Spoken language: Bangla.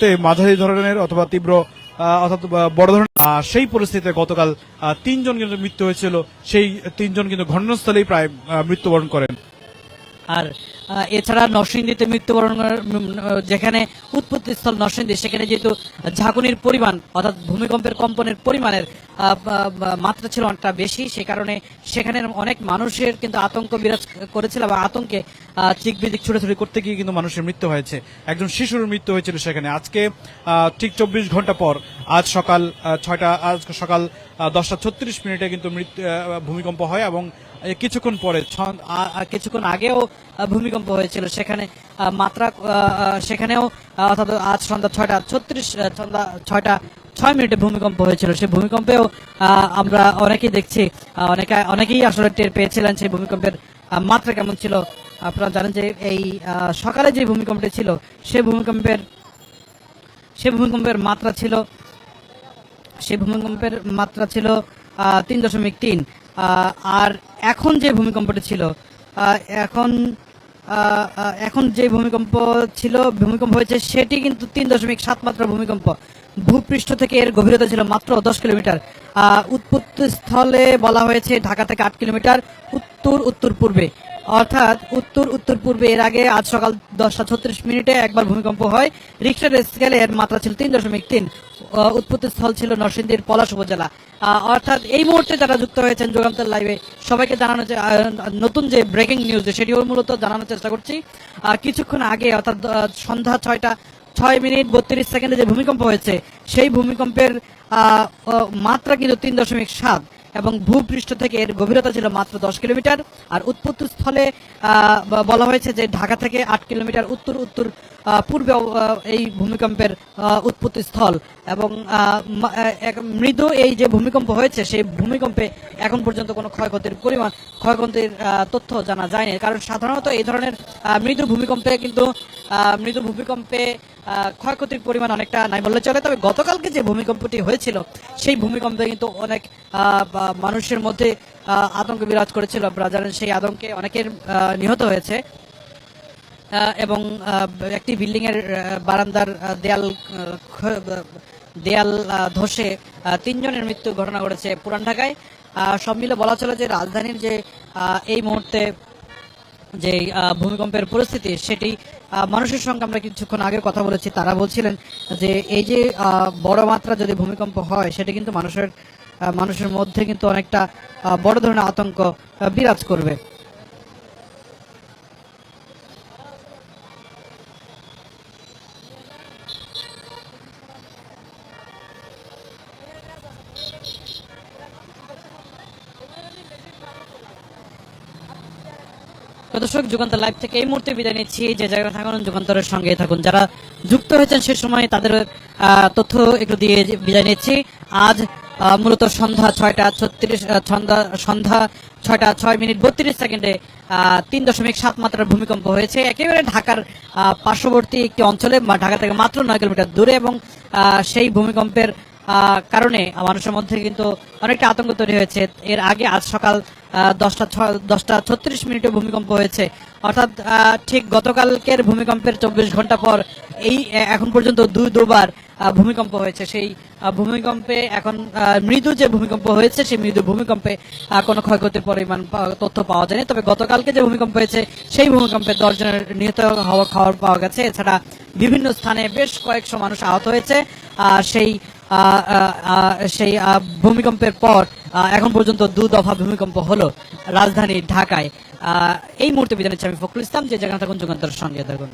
থাকতে মাঝারি ধরনের অথবা তীব্র অর্থাৎ বড় ধরনের সেই পরিস্থিতিতে গতকাল তিনজন কিন্তু মৃত্যু হয়েছিল। সেই তিনজন কিন্তু ঘটনাস্থলেই প্রায় মৃত্যুবরণ করেন। আর এছাড়া নরসিংদীতে মৃত্যুবরণ যেখানে উৎপত্তি স্থল নরসিংদী, সেখানে যেহেতু ঝাঁকুনির পরিমাণ, অর্থাৎ ভূমিকম্পের কম্পনের পরিমাণের মাত্রা ছিল অনেকটা বেশি, সে কারণে সেখানে অনেক মানুষের কিন্তু আতঙ্ক বিরাজ করেছিল বা আতঙ্কে চিক বিদিক ছুটাছুটি করতে গিয়ে কিন্তু মানুষের মৃত্যু হয়েছে। একজন শিশুর মৃত্যু হয়েছিল সেখানে। আজকে ঠিক চব্বিশ ঘণ্টা পর, আজ সকাল ছয়টা, আজ সকাল দশটা ছত্রিশ মিনিটে কিন্তু মৃত্যু ভূমিকম্প হয় এবং কিছুক্ষণ পরে কিছুক্ষণ আগেও ভূমিকম্প হয়েছিল। সেখানে মাত্রা সেখানেও অর্থাৎ আজ সন্ধ্যা ছয়টা ছত্রিশ সন্ধ্যা ছয়টা ছয় মিনিটে ভূমিকম্প হয়েছিল। সেই ভূমিকম্পেও আমরা অনেকেই দেখছি অনেকে, অনেকেই আসলে টের পেয়েছিলেন সেই ভূমিকম্পের মাত্রা কেমন ছিল। আপনারা জানেন যে এই সকালে যে ভূমিকম্পটি ছিল সেই ভূমিকম্পের সেই ভূমিকম্পের মাত্রা ছিল সেই ভূমিকম্পের মাত্রা ছিল তিন দশমিক তিন। আর এখন যে ভূমিকম্পটি ছিল এখন এখন যে ভূমিকম্প ছিল, ভূমিকম্প হয়েছে, সেটি কিন্তু তিন দশমিক সাত মাত্রা ভূমিকম্প। ভূপৃষ্ঠ থেকে এর গভীরতা ছিল মাত্র দশ কিলোমিটার। উৎপত্তি স্থলে বলা হয়েছে ঢাকা থেকে আট কিলোমিটার উত্তর উত্তর পূর্বে। অর্থাৎ উত্তর উত্তর পূর্বে এর আগে আজ সকাল দশটা ছত্রিশ মিনিটে একবার ভূমিকম্প হয়। রিক্সার স্কেলে এর মাত্রা ছিল তিন দশমিক তিন। উৎপত্তি স্থল ছিল নরসিংদীর পলাশ উপজেলা। অর্থাৎ এই মুহূর্তে যারা যুক্ত হয়েছেন যুগান্তর লাইভে, সবাইকে জানানো নতুন যে ব্রেকিং নিউজ সেটিও মূলত জানানোর চেষ্টা করছি। কিছুক্ষণ আগে, অর্থাৎ সন্ধ্যা ছয়টা, ছয় মিনিট বত্রিশ সেকেন্ডে যে ভূমিকম্প হয়েছে, সেই ভূমিকম্পের মাত্রা কিন্তু তিন দশমিক সাত। এবং ভূপৃষ্ঠ থেকে এর গভীরতা ছিল মাত্র দশ কিলোমিটার। আর উৎপত্তি স্থলে বলা হয়েছে যে ঢাকা থেকে আট কিলোমিটার উত্তর উত্তর পূর্বে এই ভূমিকম্পের উৎপত্তি স্থল। এবং মৃদু এই যে ভূমিকম্প হয়েছে, সেই ভূমিকম্পে এখন পর্যন্ত কোনো ক্ষয়ক্ষতির পরিমাণ, ক্ষয়ক্ষতির তথ্য জানা যায়নি। কারণ সাধারণত এই ধরনের মৃদু ভূমিকম্পে কিন্তু মৃদু ভূমিকম্পে ক্ষয়ক্ষতির পরিমাণ অনেকটা নাই বললে চলে। তবে গতকালকে যে ভূমিকম্পটি হয়েছিল, সেই ভূমিকম্পে কিন্তু অনেক মানুষের মধ্যে আতঙ্ক বিরাজ করেছিল জানেন সেই আতঙ্কে অনেকের নিহত হয়েছে। এবং একটি বিল্ডিং এর বারান্দার দেয়াল দেয়াল ধসে তিনজনের মৃত্যুর ঘটনা ঘটেছে পুরান ঢাকায়। সব মিলে বলা চলে যে রাজধানীর যে এই মুহূর্তে যে ভূমিকম্পের পরিস্থিতি সেটি মানুষের সঙ্গে আমরা কিছুক্ষণ আগে কথা বলেছি। তারা বলছিলেন যে, এই যে বড় মাত্রা যদি ভূমিকম্প হয়, সেটি কিন্তু মানুষের মানুষের মধ্যে কিন্তু অনেকটা বড় ধরনের আতঙ্ক বিরাজ করবে। দর্শক যুগান্তর লাইভ থেকে এই মুহূর্তে বিদায় নিচ্ছি। যে জায়গায় থাকুন, যুগান্তরের সঙ্গে থাকুন। যারা যুক্ত হয়েছেন সে সময় তাদের তথ্য একটু দিয়ে বিদায় নিচ্ছি। আজ মূলত সন্ধ্যা ছয়টা ছত্রিশ সন্ধ্যা ছয়টা ছয় মিনিট বত্রিশ সেকেন্ডে তিন দশমিক সাত মাত্রার ভূমিকম্প হয়েছে। একেবারে ঢাকার পার্শ্ববর্তী একটি অঞ্চলে ঢাকা থেকে মাত্র নয় কিলোমিটার দূরে, এবং সেই ভূমিকম্পের কারণে মানুষের মধ্যে কিন্তু অনেকটা আতঙ্ক তৈরি হয়েছে। এর আগে আজ সকাল দশটা দশটা ছত্রিশ মিনিটে ভূমিকম্প হয়েছে। অর্থাৎ ঠিক গতকালকের ভূমিকম্পের চব্বিশ ঘণ্টা পর এই এখন পর্যন্ত দুই, দুবার ভূমিকম্প হয়েছে। সেই ভূমিকম্পে এখন মৃদু যে ভূমিকম্প হয়েছে সেই মৃদু ভূমিকম্পে কোনো ক্ষয়ক্ষতির পরিমাণ তথ্য পাওয়া যায়নি। তবে গতকালকে যে ভূমিকম্প হয়েছে সেই ভূমিকম্পে দশজনের নিহত হওয়া খবর পাওয়া গেছে। এছাড়া বিভিন্ন স্থানে বেশ কয়েকশো মানুষ আহত হয়েছে। আহ, সেই সেই ভূমিকম্পের পর এখন পর্যন্ত দু দফা ভূমিকম্প হলো রাজধানী ঢাকায়। এই মুহূর্তে বিদায় নিচ্ছি আমি ফখরুল ইসলাম। যে জায়গা থাকুন যুগান্তরের সঙ্গে থাকুন।